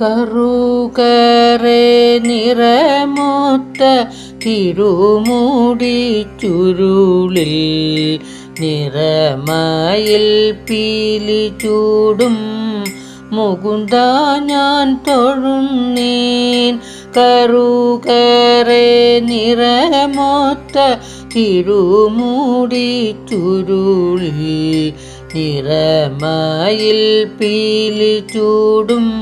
കറുകറെ നിറമൊത്ത തിരുമൂടി ചുരുളിൽ നിറമയിൽ പീലി ചൂടും. മുകുന്ദ ഞാൻ തൊഴുന്നേൻ. കറുകരെ നിറമൊത്ത തിരുമൂടി ചുരുളിൽ നിറമയിൽ പീലി ചൂടും.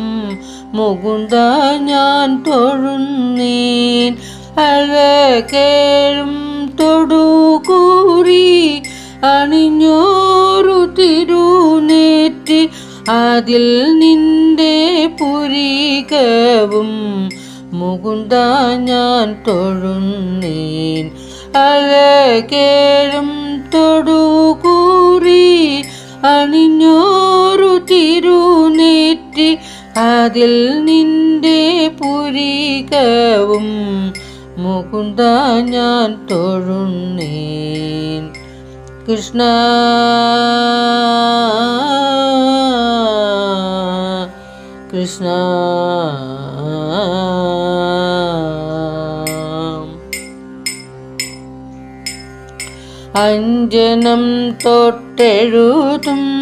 മുകുന്ദ ഞാൻ തൊഴുന്നേൻ. അഴകേഴും തൊടുകൂറി അണിഞ്ഞോറു തിരുനേറ്റി. അതിൽ നിന്റെ പുരികവും മുകുന്ദ ഞാൻ തൊഴുന്നേൻ. അഴകേഴും തൊടുകൂറി അണിഞ്ഞോറു തിരുനേറ്റി. അതിൽ നിന്റെ പുരികവും മുകുന്ദ ഞാൻ തൊഴുന്നേൻ. കൃഷ്ണ കൃഷ്ണ. അഞ്ജനം തൊട്ടെഴുതും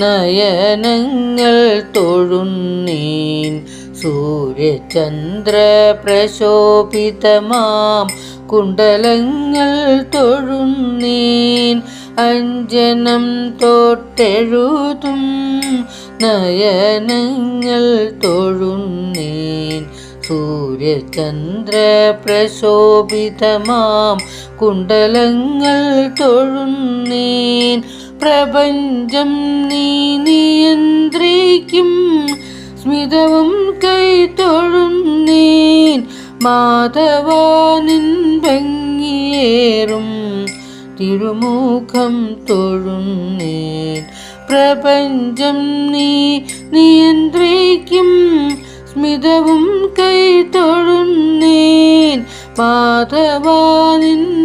നയനങ്ങൾ തൊഴുന്നീൻ. സൂര്യചന്ദ്ര പ്രശോഭിതമാം കുണ്ടലങ്ങൾ തൊഴുന്നീൻ. അഞ്ജനം തൊട്ടെഴുതും നയനങ്ങൾ തൊഴുന്നീൻ. സൂര്യചന്ദ്ര പ്രശോഭിതമാം കുണ്ടലങ്ങൾ തൊഴുന്നേൻ. പ്രപഞ്ചം നീ നിയന്ത്രിക്കും. സ്മിതവും കൈ തൊഴുന്നേൻ മാധവാനിൻ ഭംഗിയേറും. തിരുമുഖം തൊഴുന്നേൻ പ്രപഞ്ചം നീ നിയന്ത്രിക്കും. സ്മിതവും കൈ തൊഴുന്നേൻ മാധവാനിൻ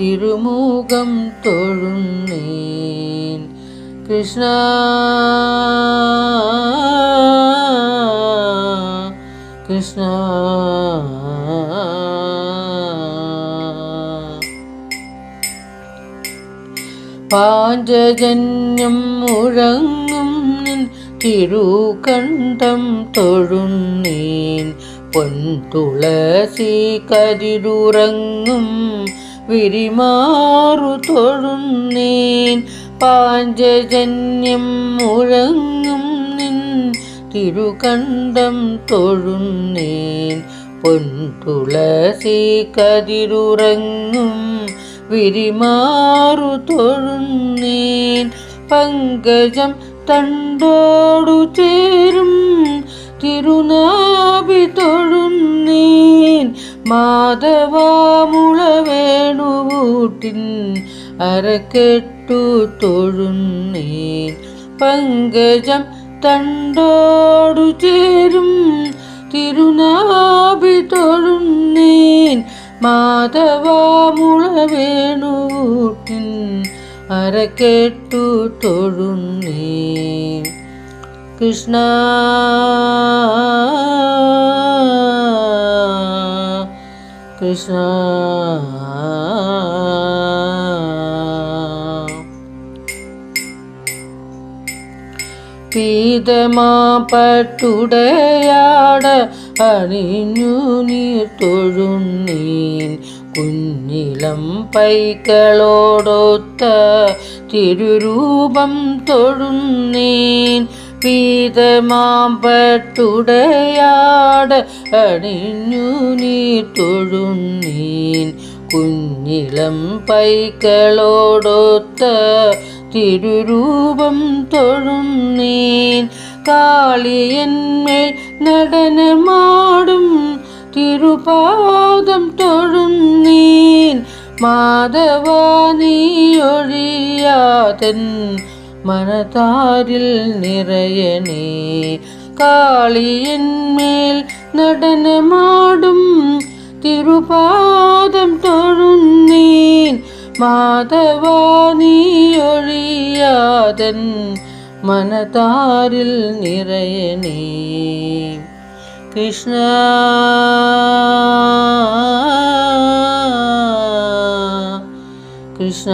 തിരുമുഖം തൊഴുന്നേൻ. കൃഷ്ണ കൃഷ്ണ. പാഞ്ചജന്യം മുഴങ്ങും നിൻ തിരുകണ്ഠം തൊഴുന്നേൻ. പൊൻതുളസി കരിടുറങ്ങും വിരിമാറു തൊഴുന്നേൻ. പാഞ്ചജന്യം മുഴങ്ങും നിൻ തിരുകണ്ഠം തൊഴുന്നേൻ. പൊൻതുളസി കതിരുറങ്ങും വിരിമാറു തൊഴുന്നേൻ. പങ്കജം തണ്ടോടു ചേരും തിരുനാഭി തൊഴുന്നേൻ. മാധവാമുള വേണുകൂട്ടിൻ അരക്കെട്ടു തൊഴുന്നേൻ പങ്കജം തണ്ടോടു ചേരും തിരുനാഭി തൊഴുന്നേൻ. മാധവാമുള വേണുകൂട്ടിൻ അരക്കെട്ടു തൊഴുന്നേൻ കൃഷ്ണ കൃഷ്ണ പീതമാ പട്ടുടയാട അണിഞ്ഞു നീ തൊഴുന്നീൻ കുഞ്ഞിലം പൈക്കളോടൊത്ത തിരുരൂപം തൊഴുന്നീൻ. പീതമാം പട്ടുടയാട അണിഞ്ഞു നീ തൊഴുന്നീൻ കുഞ്ഞിളം പൈക്കളോടൊത്ത തിരുരൂപം തൊഴുന്നേൻ കാളിയന്മേൽ നടനമാടും തിരുപാദം തൊഴുന്നേൻ മാധവ നീയൊഴിയാതൻ മനതാരിൽ നിറയണേ കാളിയന്മേൽ നടനമാടും തിരുപാദം തൊഴുന്നേൻ മാധവ നീയൊഴിയാതൻ മനതാരിൽ നിറയണേ. കൃഷ്ണ കൃഷ്ണ.